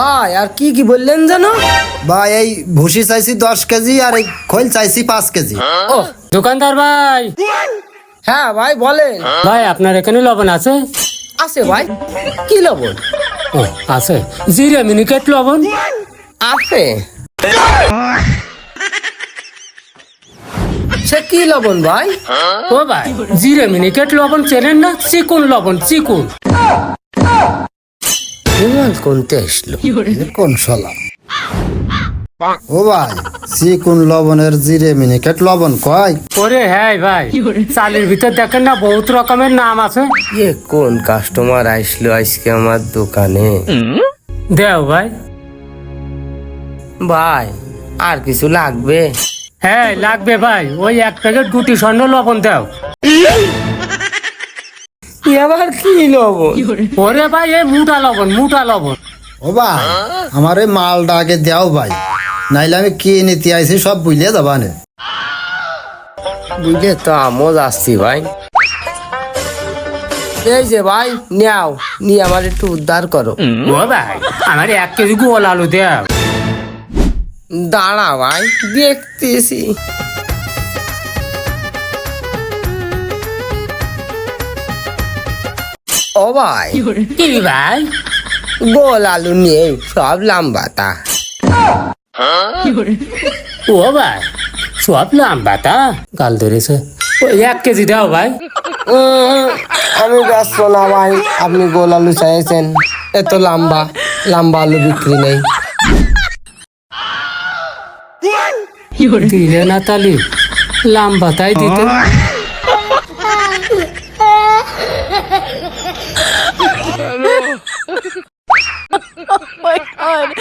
ভাই আর কি কি বললেন জানো ভাই এই ভুসি চাইছি দশ কেজি আর এই খোল চাইছি পাঁচ কেজি। ও দোকানদার ভাই। হ্যাঁ ভাই বলেন। ভাই আপনার এখানে লবণ আছে? আছে ভাই। কি লবণ? ও আছে। জিরে মিনিকেট লবণ। আছে। সে কি লবণ ভাই? ও ভাই জিরে মিনিকেট লবণ চেনেন না? চিকুন লবণ চিকুন। বিমান কোনতে আসলো কোন সলা ও ভাই চিকুন লবণের জিরে মিনিকেট লবণ কয়? ওরে হ্যাঁ ভাই। চালের ভিতর দেখেন না বহুত রকমের নাম আছে। এ কোন কাস্টমার আসলো আজকে আমার দোকানে? দেও ভাই। ভাই আর কিছু লাগবে? হ্যাঁ লাগবে ভাই। ওই এক প্যাকেট গুটি স্বর্ণ লবণ দাও। এ আবার কি লবণ? ওরে ভাই এই মুটা লবণ মুটা লবণ। ও ভাই আমার এই মালটা আগে দেও ভাই। নাইলে আমি কি নিতে আইছি সব বুঝলে যাবা নে বুঝলে তো আমও যাচ্ছি ভাই। এই যে ভাই নেও নিয়ে আমার একটু উদ্ধার করো। ও ভাই আমার এক কেজি গোল আলু দেও দাঁড়া ভাই দেখতেছি। ও ভাই কি ভাই গোল আলু নেই সব লাম্বাতা। ও ভাই সব লম্বা তা গাল ধরেছে। এক কেজি দাও ভাই। আমি ব্যস্ত না ভাই আপনি গোল আলু চাইছেন। এত লম্বা লম্বা আলু বিক্রি নেই। দিলে না তালি লম্বা তাই দিতে। on.